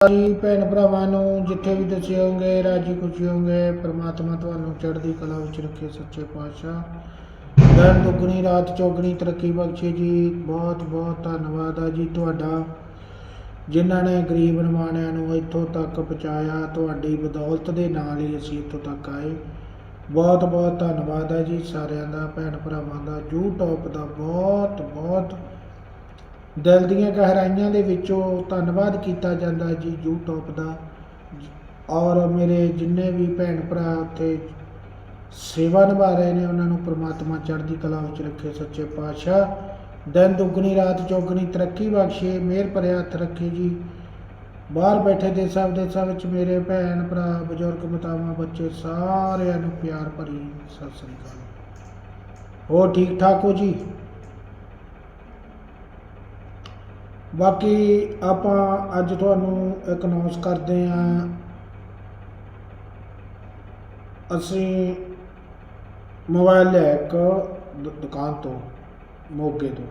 ਜੀ ਭੈਣ ਭਰਾਵਾਂ ਨੂੰ ਜਿੱਥੇ ਵੀ ਤੁਸੀਂ ਹੋਗੇ ਰਾਜੀ ਖੁਸ਼ੀ ਹੋਗੇ ਪ੍ਰਮਾਤਮਾ ਤੁਹਾਨੂੰ ਚੜ੍ਹਦੀ ਕਲਾ ਵਿੱਚ ਰੱਖੇ ਸੱਚੇ ਪਾਤਸ਼ਾਹ। ਦਿਨ ਦੁੱਗਣੀ, ਰਾਤ ਚੌਗਣੀ, ਤਰੱਕੀ ਬਖਸ਼ੇ ਜੀ। ਬਹੁਤ ਬਹੁਤ ਧੰਨਵਾਦ ਆ ਜੀ ਤੁਹਾਡਾ, ਜਿਨ੍ਹਾਂ ਨੇ ਗਰੀਬ ਨਿਮਾਣਿਆਂ ਨੂੰ ਇੱਥੋਂ ਤੱਕ ਪਹੁੰਚਾਇਆ। ਤੁਹਾਡੀ ਬਦੌਲਤ ਦੇ ਨਾਲ ਹੀ ਅਸੀਂ ਇੱਥੋਂ ਤੱਕ ਆਏ। ਬਹੁਤ ਬਹੁਤ ਧੰਨਵਾਦ ਆ ਜੀ ਸਾਰਿਆਂ ਦਾ, ਭੈਣ ਭਰਾਵਾਂ ਦਾ। YouTube ਦਾ ਬਹੁਤ ਬਹੁਤ ਦਿਲ ਦੀਆਂ ਗਹਿਰਾਈਆਂ ਦੇ ਵਿੱਚੋਂ ਧੰਨਵਾਦ ਕੀਤਾ ਜਾਂਦਾ ਹੈ ਜੀ YouTube ਦਾ। ਔਰ ਮੇਰੇ ਜਿੰਨੇ ਵੀ ਭੈਣ ਭਰਾ ਉੱਥੇ ਸੇਵਾ ਨਿਭਾ ਰਹੇ ਨੇ, ਉਹਨਾਂ ਨੂੰ ਪ੍ਰਮਾਤਮਾ ਚੜ੍ਹਦੀ ਕਲਾ ਵਿੱਚ ਰੱਖੇ ਸੱਚੇ ਪਾਤਸ਼ਾਹ। ਦਿਨ ਦੁੱਗਣੀ, ਰਾਤ ਚੌਗਣੀ, ਤਰੱਕੀ ਬਖਸ਼ੇ, ਮਿਹਰ ਭਰਿਆ ਹੱਥ ਰੱਖੇ ਜੀ। ਬਾਹਰ ਬੈਠੇ ਦੇਸਾਂ ਵਿਦੇਸਾਂ ਵਿੱਚ ਮੇਰੇ ਭੈਣ ਭਰਾ, ਬਜ਼ੁਰਗ, ਮਾਤਾਵਾਂ, ਬੱਚੇ ਸਾਰਿਆਂ ਨੂੰ ਪਿਆਰ ਭਰੀ ਸਤਿ ਸ੍ਰੀ ਅਕਾਲ। ਹੋਰ ਠੀਕ ਠਾਕ ਹੋ ਜੀ? ਬਾਕੀ ਆਪਾਂ ਅੱਜ ਤੁਹਾਨੂੰ ਇੱਕ ਅਨਾਉਂਸ ਕਰਦੇ ਹਾਂ। ਅਸੀਂ ਮੋਬਾਈਲ ਲਿਆ ਇੱਕ ਦੁਕਾਨ ਤੋਂ, ਮੋਗੇ ਤੋਂ।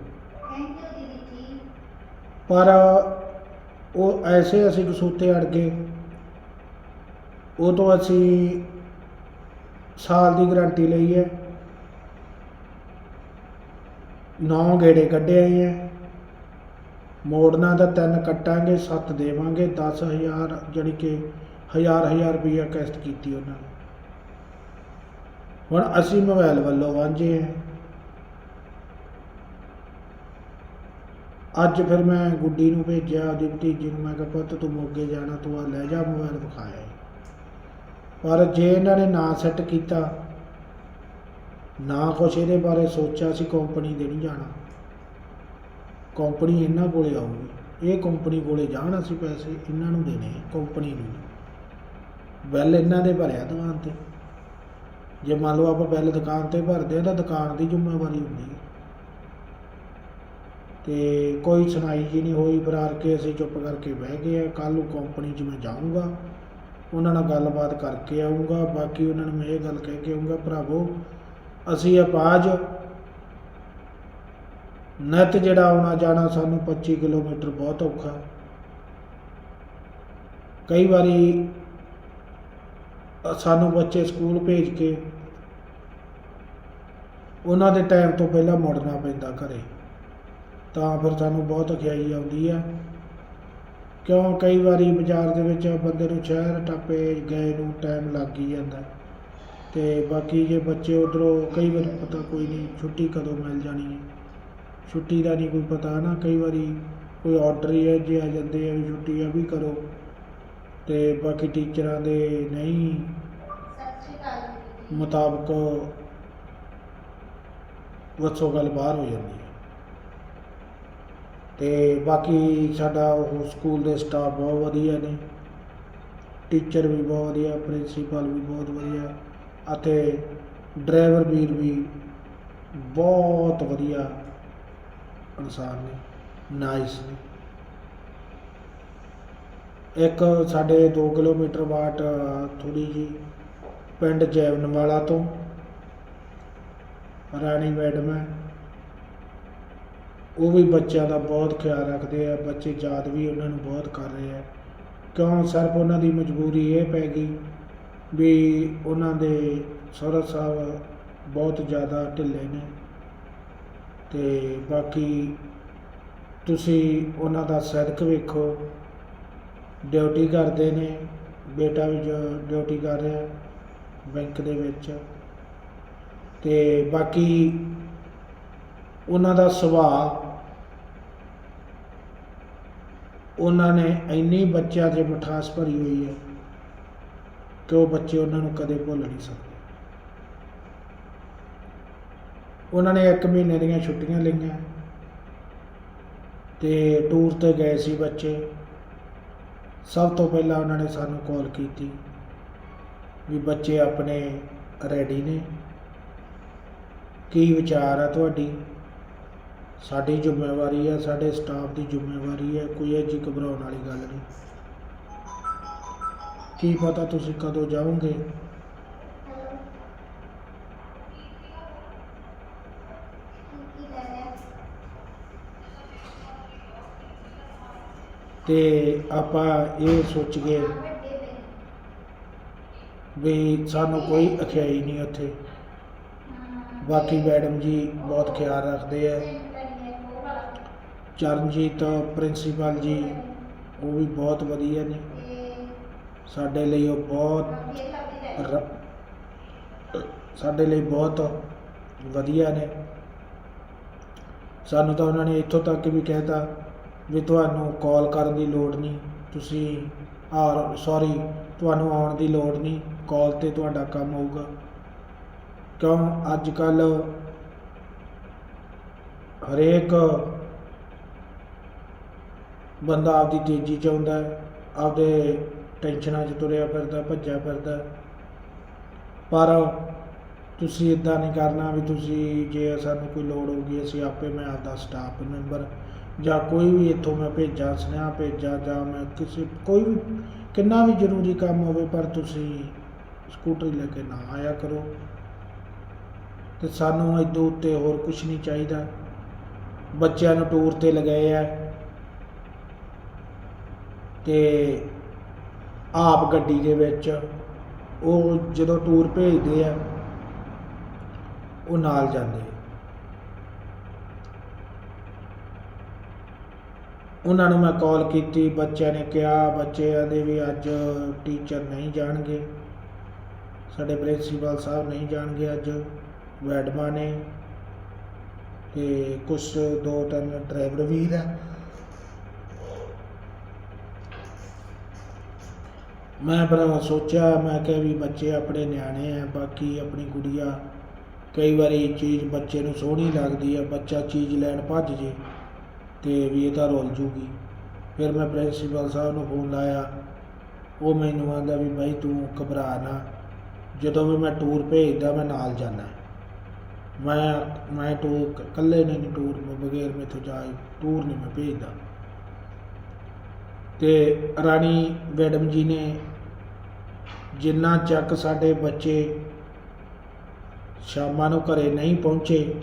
ਪਰ ਉਹ ਐਸੇ ਅਸੀਂ ਕਸੂਤੇ ਅੜ ਗਏ। ਉਹ ਤੋਂ ਅਸੀਂ ਸਾਲ ਦੀ ਗਾਰੰਟੀ ਲਈ ਹੈ। ਨੌ ਗੇੜੇ ਕੱਢੇ ਆਏ ਹੈ। ਮੋੜਨਾ ਤਾਂ ਤਿੰਨ ਕੱਟਾਂਗੇ, ਸੱਤ ਦੇਵਾਂਗੇ 10000 ਜਾਣੀ ਕਿ ਹਜ਼ਾਰ ਹਜ਼ਾਰ ਰੁਪਈਆ ਕੈਸ਼ਟ ਕੀਤੀ ਉਹਨਾਂ ਨੇ। ਹੁਣ ਅਸੀਂ ਮੋਬਾਈਲ ਵੱਲੋਂ ਵਾਂਝੇ ਹਾਂ। ਅੱਜ ਫਿਰ ਮੈਂ ਗੁੱਡੀ ਨੂੰ ਭੇਜਿਆ, ਉਹਦੀ ਭਤੀਜੀ ਨੂੰ ਮੈਂ ਕਿਹਾ, ਪੁੱਤ ਤੂੰ ਮੋਗੇ ਜਾਣਾ, ਤੂੰ ਆ ਲੈ ਜਾ ਮੋਬਾਈਲ ਵਿਖਾਇਆ ਪਰ ਜੇ ਇਹਨਾਂ ਨੇ ਨਾ ਸੈੱਟ ਕੀਤਾ, ਨਾ ਕੁਛ ਇਹਦੇ ਬਾਰੇ ਸੋਚਿਆ ਸੀ, ਕੰਪਨੀ ਦੇ ਨਹੀਂ ਜਾਣਾ। ਕੰਪਨੀ ਇਹਨਾਂ ਕੋਲੇ ਆਊਗੀ। ਇਹ ਕੰਪਨੀ ਕੋਲੇ ਜਾਣ ਅਸੀਂ ਪੈਸੇ ਇਹਨਾਂ ਨੂੰ ਦੇਣੇ ਆ, ਕੰਪਨੀ ਨੂੰ। ਬਿੱਲ ਇਹਨਾਂ ਦੇ ਭਰਿਆ ਦੁਕਾਨ ਤੇ। ਜੇ ਮੰਨ ਲਓ ਆਪਾਂ ਬਿੱਲ ਦੁਕਾਨ ਤੇ ਭਰਦੇ ਆ ਤਾਂ ਦੁਕਾਨ ਦੀ ਜ਼ਿੰਮੇਵਾਰੀ ਹੁੰਦੀ ਹੈ ਤੇ ਕੋਈ ਸੁਣਾਈ ਜੀ ਨਹੀਂ ਹੋਈ ਬਰਾਰ ਕੇ ਅਸੀਂ ਚੁੱਪ ਕਰਕੇ ਬਹਿ ਗਏ ਆ। ਕੱਲ ਨੂੰ ਕੰਪਨੀ 'ਚ ਮੈਂ ਜਾਊਂਗਾ, ਉਹਨਾਂ ਨਾਲ ਗੱਲਬਾਤ ਕਰਕੇ ਆਊਂਗਾ, ਬਾਕੀ ਉਹਨਾਂ ਨੂੰ ਮੈਂ ਇਹ ਗੱਲ ਕਹਿ ਕੇ ਆਊਂਗਾ, ਭਰਾਵੋ, ਅਸੀਂ ਆਪਾਜ ਨਿੱਤ ਜਿਹੜਾ ਆਉਣਾ ਜਾਣਾ ਸਾਨੂੰ 25 ਕਿਲੋਮੀਟਰ ਬਹੁਤ ਔਖਾ ਕਈ ਵਾਰੀ ਸਾਨੂੰ ਬੱਚੇ ਸਕੂਲ ਭੇਜ ਕੇ ਉਹਨਾਂ ਦੇ ਟਾਈਮ ਤੋਂ ਪਹਿਲਾਂ ਮੁੜਨਾ ਪੈਂਦਾ ਘਰੇ। ਤਾਂ ਫਿਰ ਸਾਨੂੰ ਬਹੁਤ ਅਖਿਆਈ ਆਉਂਦੀ ਆ ਕਿਉਂ? ਕਈ ਵਾਰੀ ਬਾਜ਼ਾਰ ਦੇ ਵਿੱਚ ਬੰਦੇ ਨੂੰ ਸ਼ਹਿਰ ਟੱਪੇ ਗਏ ਨੂੰ ਟਾਈਮ ਲੱਗ ਹੀ ਜਾਂਦਾ। ਤੇ ਬਾਕੀ ਜੇ ਬੱਚੇ ਉਧਰੋਂ ਕਈ ਵਾਰ ਪਤਾ ਕੋਈ ਨਹੀਂ, ਛੁੱਟੀ ਕਦੋਂ ਮਿਲ ਜਾਣੀ ਹੈ। ਛੁੱਟੀ ਦਾ ਨਹੀਂ ਕੋਈ ਪਤਾ ਨਾ, ਕਈ ਵਾਰੀ ਕੋਈ ਆਰਡਰ ਹੀ ਹੈ ਜੇ ਆ ਜਾਂਦੇ ਆ ਵੀ ਛੁੱਟੀ ਆ ਵੀ ਕਰੋ। ਤੇ ਬਾਕੀ ਟੀਚਰਾਂ ਦੇ ਨਹੀਂ। ਮੁਤਾਬਕ ਵੱਸੋ ਗੱਲ ਬਾਹਰ ਹੋ ਜਾਂਦੀ ਹੈ। ਤੇ ਬਾਕੀ ਸਾਡਾ ਉਹ ਸਕੂਲ ਦੇ ਸਟਾਫ ਬਹੁਤ ਵਧੀਆ ਨੇ। ਟੀਚਰ ਵੀ ਬਹੁਤ ਵਧੀਆ ਪ੍ਰਿੰਸੀਪਲ ਵੀ ਬਹੁਤ ਵਧੀਆ ਅਤੇ ਡਰਾਈਵਰ ਵੀਰ ਵੀ ਬਹੁਤ ਵਧੀਆ। ਇਨਸਾਨ ਨੇ ਨਾਈਸ ਨੇ ਇੱਕ ਸਾਡੇ 2 ਕਿਲੋਮੀਟਰ ਬਾਟ ਥੋੜੀ ਜੀ ਪਿੰਡ ਜੈਵਨ ਵਾਲਾ ਤੋਂ, ਰਾਣੀ ਮੈਡਮ ਹੈ। ਉਹ ਵੀ ਬੱਚਿਆਂ ਦਾ ਬਹੁਤ ਖਿਆਲ ਰੱਖਦੇ ਆ, ਬੱਚੇ ਯਾਦ ਵੀ ਉਹਨਾਂ ਨੂੰ ਬਹੁਤ ਕਰ ਰਹੇ ਆ। ਕਿਉਂ? ਸਿਰਫ ਉਹਨਾਂ ਦੀ ਮਜਬੂਰੀ ਇਹ ਪੈ ਗਈ ਵੀ ਉਹਨਾਂ ਦੇ ਸਹੁਰਾ ਸਾਹਿਬ ਬਹੁਤ ਜ਼ਿਆਦਾ ਢਿੱਲੇ ਨੇ। ਤੇ ਬਾਕੀ ਤੁਸੀਂ ਉਹਨਾਂ ਦਾ ਸਦਕ ਵੇਖੋ। ਡਿਊਟੀ ਕਰਦੇ ਨੇ, ਬੇਟਾ ਵੀ ਜੋ ਡਿਊਟੀ ਕਰ ਰਿਹਾ ਬੈਂਕ ਦੇ ਵਿੱਚ। ਤੇ ਬਾਕੀ ਉਹਨਾਂ ਦਾ ਸੁਭਾਅ, ਉਹਨਾਂ ਨੇ ਇੰਨੀ ਬੱਚਿਆਂ 'ਚ ਮਿਠਾਸ ਭਰੀ ਹੋਈ ਹੈ ਕਿ ਉਹ ਬੱਚੇ ਉਹਨਾਂ ਨੂੰ ਕਦੇ ਭੁੱਲ ਨਹੀਂ ਸਕਦੇ। ਉਹਨਾਂ ਨੇ 1 ਮਹੀਨੇ ਦੀਆਂ ਛੁੱਟੀਆਂ ਲਈਆਂ ਤੇ ਟੂਰ ਤੇ ਗਏ ਸੀ ਬੱਚੇ। ਸਭ ਤੋਂ ਪਹਿਲਾਂ ਉਹਨਾਂ ਨੇ ਸਾਨੂੰ ਕਾਲ ਕੀਤੀ ਵੀ ਬੱਚੇ ਆਪਣੇ ਰੈਡੀ ਨੇ। ਕੀ ਵਿਚਾਰ ਆ ਤੁਹਾਡੀ? ਸਾਡੀ ਜ਼ਿੰਮੇਵਾਰੀ ਹੈ ਸਾਡੇ ਸਟਾਫ ਦੀ ਜ਼ਿੰਮੇਵਾਰੀ ਹੈ ਕੋਈ ਇਹ ਜੀ ਘਬਰਾਉਣ ਵਾਲੀ ਗੱਲ ਨਹੀਂ। ਕੀ ਪਤਾ ਤੁਸੀਂ ਕਦੋਂ ਜਾਓਗੇ ਹੈਲੋ ਕੀ ਕਰ ਰਿਹਾ ਤੇ ਆਪਾਂ ਇਹ ਸੋਚ ਗਏ ਵੀ ਸਾਨੂੰ ਕੋਈ ਅਖਿਆਈ ਨਹੀਂ ਉੱਥੇ। ਬਾਕੀ ਮੈਡਮ ਜੀ ਬਹੁਤ ਖਿਆਲ ਰੱਖਦੇ ਆ। ਚਰਨਜੀਤ, ਪ੍ਰਿੰਸੀਪਲ ਜੀ, ਉਹ ਵੀ ਬਹੁਤ ਵਧੀਆ ਨੇ। ਸਾਡੇ ਲਈ ਉਹ ਬਹੁਤ ਰ- ਸਾਡੇ ਲਈ ਬਹੁਤ ਵਧੀਆ ਨੇ। ਸਾਨੂੰ ਤਾਂ ਉਹਨਾਂ ਨੇ ਇੱਥੋਂ ਤੱਕ ਵੀ ਕਹਿਤਾ ਵੀ ਤੁਹਾਨੂੰ ਕਾਲ ਕਰਨ ਦੀ ਲੋੜ ਨਹੀਂ ਤੁਸੀਂ ਆਰ ਸੌਰੀ ਤੁਹਾਨੂੰ ਆਉਣ ਦੀ ਲੋੜ ਨਹੀਂ ਕਾਲ ਤੇ ਤੁਹਾਡਾ ਕੰਮ ਹੋਊਗਾ। ਕਿਉਂ? ਅੱਜ ਕੱਲ ਹਰੇਕ ਬੰਦਾ ਆਪਦੀ ਤੇਜ਼ੀ ਚ ਆਉਂਦਾ ਹੈ, ਆਪਦੇ ਟੈਨਸ਼ਨਾਂ 'ਚ ਤੁਰਿਆ ਫਿਰਦਾ ਭੱਜਿਆ ਫਿਰਦਾ ਪਰ ਤੁਸੀਂ ਇਦਾਂ ਨਹੀਂ ਕਰਨਾ ਵੀ ਤੁਸੀਂ ਜੇ ਸਾਨੂੰ ਕੋਈ ਲੋੜ ਹੋਊਗੀ ਅਸੀਂ ਆਪੇ ਮੈਂ ਆਪਦਾ ਸਟਾਫ ਮੈਂਬਰ ਜਾਂ ਕੋਈ ਵੀ ਇੱਥੋਂ ਮੈਂ ਭੇਜਾਂ ਸੁਨੇਹਾ ਭੇਜਾਂ ਜਾਂ ਮੈਂ ਕਿਸੇ, ਕੋਈ ਵੀ ਕਿੰਨਾ ਵੀ ਜ਼ਰੂਰੀ ਕੰਮ ਹੋਵੇ, ਪਰ ਤੁਸੀਂ ਸਕੂਟਰੀ ਲੈ ਕੇ ਨਾ ਆਇਆ ਕਰੋ। ਤੇ ਸਾਨੂੰ ਇਦੋਂ ਉੱਤੇ ਹੋਰ ਕੁਝ ਨਹੀਂ ਚਾਹੀਦਾ। ਬੱਚਿਆਂ ਨੂੰ ਟੂਰ ਤੇ ਲਗਾਏ ਆ। ਤੇ ਆਪ ਗੱਡੀ ਦੇ ਵਿੱਚ ਉਹ ਜਦੋਂ ਟੂਰ ਭੇਜਦੇ ਆ, ਉਹ ਨਾਲ ਜਾਂਦੇ ਆ। ਉਹਨਾਂ ਨੂੰ ਮੈਂ ਕਾਲ ਕੀਤੀ, ਬੱਚਿਆਂ ਨੇ ਕਿਹਾ, ਬੱਚਿਆਂ ਦੇ ਵੀ ਅੱਜ ਟੀਚਰ ਨਹੀਂ ਜਾਣਗੇ। ਸਾਡੇ ਪ੍ਰਿੰਸੀਪਲ ਸਾਹਿਬ ਨਹੀਂ ਜਾਣਗੇ ਅੱਜ ਮੈਡਮਾਂ ਨੇ ਤੇ ਕੁਝ ਦੋ ਤਿੰਨ ਡਰਾਈਵਰ ਵੀ ਆ। ਮੈਂ ਭਰਾ ਸੋਚਿਆ, ਮੈਂ ਕਿਹਾ ਵੀ ਬੱਚੇ ਆਪਣੇ ਨਿਆਣੇ ਆ, ਬਾਕੀ ਆਪਣੀ ਗੁੜੀਆ ਕਈ ਵਾਰੀ ਚੀਜ਼ ਬੱਚੇ ਨੂੰ ਸੋਹਣੀ ਲੱਗਦੀ ਆ, ਬੱਚਾ ਚੀਜ਼ ਲੈਣ ਭੱਜ ਜੇ। ਤੇ ਵੀ ਇਹ ਤਾਂ ਰੁੱਲ ਜੂਗੀ। ਫਿਰ ਮੈਂ ਪ੍ਰਿੰਸੀਪਲ ਸਾਹਿਬ ਨੂੰ ਫੋਨ ਲਾਇਆ। ਉਹ ਮੈਨੂੰ ਆਂਦਾ ਵੀ ਬਾਈ ਤੂੰ ਘਬਰਾ ਨਾ। ਜਦੋਂ ਵੀ ਮੈਂ ਟੂਰ ਭੇਜਦਾ ਮੈਂ ਨਾਲ ਜਾਣਾ ਮੈਂ ਮੈਂ ਟੂਰ ਕ- ਇਕੱਲੇ ਨੇ ਨਹੀਂ ਟੂਰ ਮੈਂ ਬਗੈਰ ਮੇਥੋਂ ਜਾ ਟੂਰ ਨਹੀਂ ਮੈਂ ਭੇਜਦਾ। ਤੇ ਰਾਣੀ ਮੈਡਮ ਜੀ ਨੇ ਜਿੰਨਾ ਚੱਕ ਸਾਡੇ ਬੱਚੇ ਸ਼ਾਮਾਂ ਨੂੰ ਘਰੇ ਨਹੀਂ ਪਹੁੰਚੇ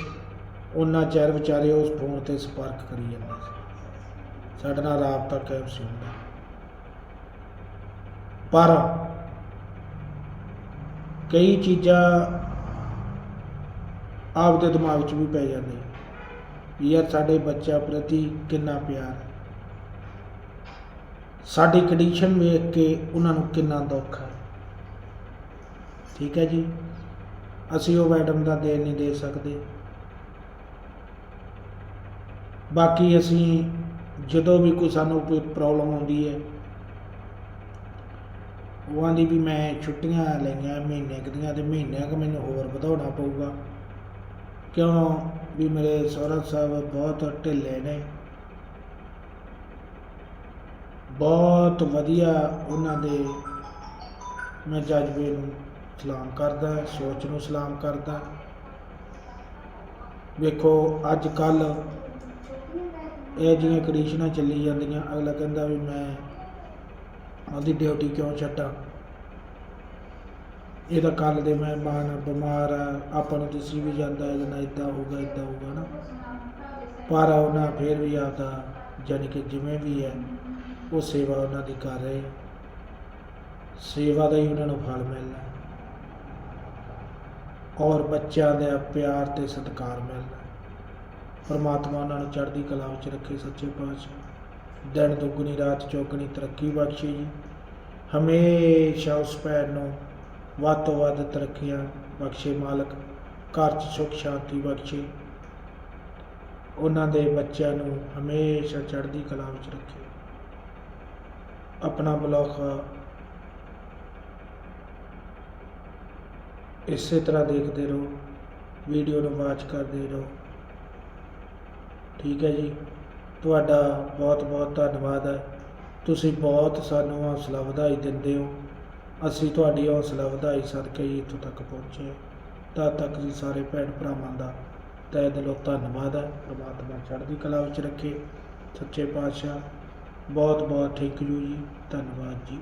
ਉਹਨਾਂ ਚਿਰ ਵਿਚਾਰੇ ਉਸ ਫੋਨ ਤੇ ਸੰਪਰਕ ਕਰੀ ਜਾਂਦੇ ਸੀ। ਸਾਡੇ ਨਾਲ ਰਾਬਤਾ ਕਾਇਮ ਸੀ ਹੁੰਦਾ ਪਰ ਕਈ ਚੀਜ਼ਾਂ ਆਪਦੇ ਦਿਮਾਗ 'ਚ ਵੀ ਪੈ ਜਾਂਦੀਆਂ। ਵੀ ਯਾਰ ਸਾਡੇ ਬੱਚਿਆਂ ਪ੍ਰਤੀ ਕਿੰਨਾ ਪਿਆਰ ਹੈ। ਸਾਡੀ ਕੰਡੀਸ਼ਨ ਵੇਖ ਕੇ ਉਹਨਾਂ ਨੂੰ ਕਿੰਨਾ ਦੁੱਖ ਹੈ। ਠੀਕ ਹੈ ਜੀ? ਅਸੀਂ ਉਹ ਮੈਡਮ ਦਾ ਦੇਣ ਨਹੀਂ ਦੇ ਸਕਦੇ। ਬਾਕੀ ਅਸੀਂ ਜਦੋਂ ਵੀ ਕੋਈ ਸਾਨੂੰ ਕੋਈ ਪ੍ਰੋਬਲਮ ਆਉਂਦੀ ਹੈ, ਉਹ ਦੀ ਵੀ ਮੈਂ ਛੁੱਟੀਆਂ ਲਈਆਂ ਮਹੀਨੇ ਕੁ ਦੀਆਂ ਤੇ ਮਹੀਨਿਆਂ ਕੁ ਮੈਨੂੰ ਹੋਰ ਵਧਾਉਣਾ ਪਊਗਾ। ਕਿਉਂ ਵੀ ਮੇਰੇ ਸਹੁਰਾ ਸਾਹਿਬ ਬਹੁਤ ਢਿੱਲੇ ਨੇ। ਬਹੁਤ ਵਧੀਆ ਉਹਨਾਂ ਦੇ ਮੈਂ ਜਜ਼ਬੇ ਨੂੰ ਸਲਾਮ ਕਰਦਾ, ਸੋਚ ਨੂੰ ਸਲਾਮ ਕਰਦਾ। ਵੇਖੋ ਅੱਜ ਕੱਲ੍ਹ ਇਹ ਜਿਹੀਆਂ ਕੰਡੀਸ਼ਨਾਂ ਚੱਲੀ ਜਾਂਦੀਆਂ। ਅਗਲਾ ਕਹਿੰਦਾ ਵੀ ਮੈਂ ਆਪਦੀ ਡਿਊਟੀ ਕਿਉਂ ਛੱਡਾਂ? ਇਹ ਤਾਂ ਕੱਲ ਦੇ ਮਹਿਮਾਨ ਬਿਮਾਰ ਆ, ਆਪਾਂ ਨੂੰ ਤੁਸੀਂ ਵੀ ਜਾਂਦਾ ਇਹਦੇ ਨਾਲ ਇਦਾਂ ਹੋਊਗਾ ਇਦਾਂ ਹੋਊਗਾ ਨਾ। ਪਰ ਉਹਨਾਂ ਫਿਰ ਵੀ ਆਪਦਾ ਜਾਣੀ ਕਿ ਜਿਵੇਂ ਵੀ ਹੈ, ਉਹ ਸੇਵਾ ਉਹਨਾਂ ਦੀ ਕਰ ਰਹੇ। ਸੇਵਾ ਦਾ ਹੀ ਉਹਨਾਂ ਨੂੰ ਫਲ ਮਿਲਣਾ। ਔਰ ਬੱਚਿਆਂ ਦਾ ਪਿਆਰ ਤੇ ਸਤਿਕਾਰ ਮਿਲਣਾ। ਪਰਮਾਤਮਾ ਉਹਨਾਂ ਨੂੰ ਚੜ੍ਹਦੀ ਕਲਾ ਵਿੱਚ ਰੱਖੇ ਸੱਚੇ ਪਾਤਸ਼ਾਹ। ਦਿਨ ਦੁੱਗਣੀ, ਰਾਤ ਚੌਗਣੀ, ਤਰੱਕੀ ਬਖਸ਼ੇ ਜੀ। ਹਮੇਸ਼ਾ ਉਸ ਭੈਣ ਨੂੰ ਵੱਧ ਤੋਂ ਵੱਧ ਤਰੱਕੀਆਂ ਬਖਸ਼ੇ ਮਾਲਕ। ਘਰ 'ਚ ਸੁੱਖ, ਸ਼ਾਂਤੀ ਬਖਸ਼ੇ। ਉਹਨਾਂ ਦੇ ਬੱਚਿਆਂ ਨੂੰ ਹਮੇਸ਼ਾ ਚੜ੍ਹਦੀ ਕਲਾ ਵਿੱਚ ਰੱਖੇ। ਆਪਣਾ ਬਲੌਗ ਇਸੇ ਤਰ੍ਹਾਂ ਦੇਖਦੇ ਰਹੋ। ਵੀਡੀਓ ਨੂੰ ਵਾਚ ਕਰਦੇ ਰਹੋ। ਠੀਕ ਹੈ ਜੀ। ਤੁਹਾਡਾ ਬਹੁਤ ਬਹੁਤ ਧੰਨਵਾਦ ਹੈ। ਤੁਸੀਂ ਬਹੁਤ ਸਾਨੂੰ ਹੌਸਲਾ ਵਧਾਈ ਦਿੰਦੇ ਹੋ। ਅਸੀਂ ਤੁਹਾਡੀ ਹੌਸਲਾ ਵਧਾਈ ਸਦਕੇ ਹੀ ਇੱਥੋਂ ਤੱਕ ਪਹੁੰਚੇ ਤਦ ਤੱਕ ਜੀ ਸਾਰੇ ਭੈਣ ਭਰਾਵਾਂ ਦਾ ਤਹਿ ਦਿਲੋਂ ਧੰਨਵਾਦ ਹੈ। ਪ੍ਰਮਾਤਮਾ ਚੜ੍ਹਦੀ ਕਲਾ ਵਿੱਚ ਰੱਖੇ। ਸੱਚੇ ਪਾਤਸ਼ਾਹ, ਬਹੁਤ ਬਹੁਤ ਥੈਂਕ ਯੂ ਜੀ। ਧੰਨਵਾਦ ਜੀ।